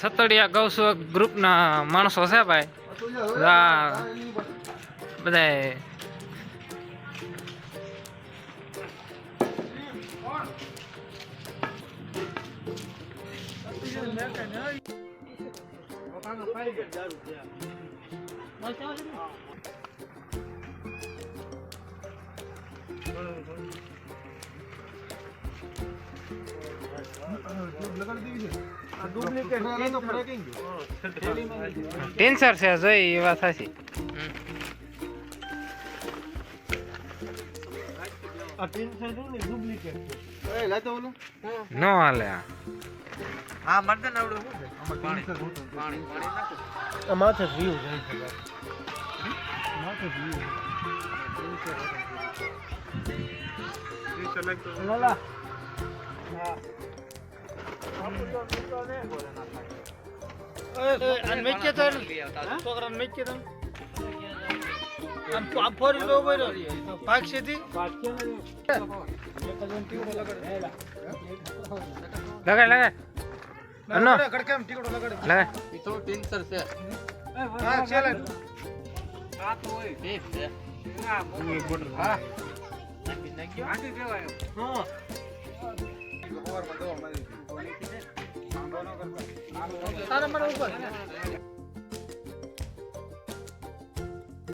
સતડિયા ગૌસેવક ગ્રુપના માણસો છે ભાઈ. બધા ટેન્સર છે જોઈ એ વાત સાચી નો હાલે આ હા મર્દન આવડું શું છે પાણી પાણી પાણી માથે વ્યૂ જાય છે માથે વ્યૂ તો છોકરાને મેકે તો આમ આમ ફોરી લો બોલો પાક સીધી લગાડ લગાડ અનો કડકામ ટીકડો લગાડે તારા મારા ઉપર.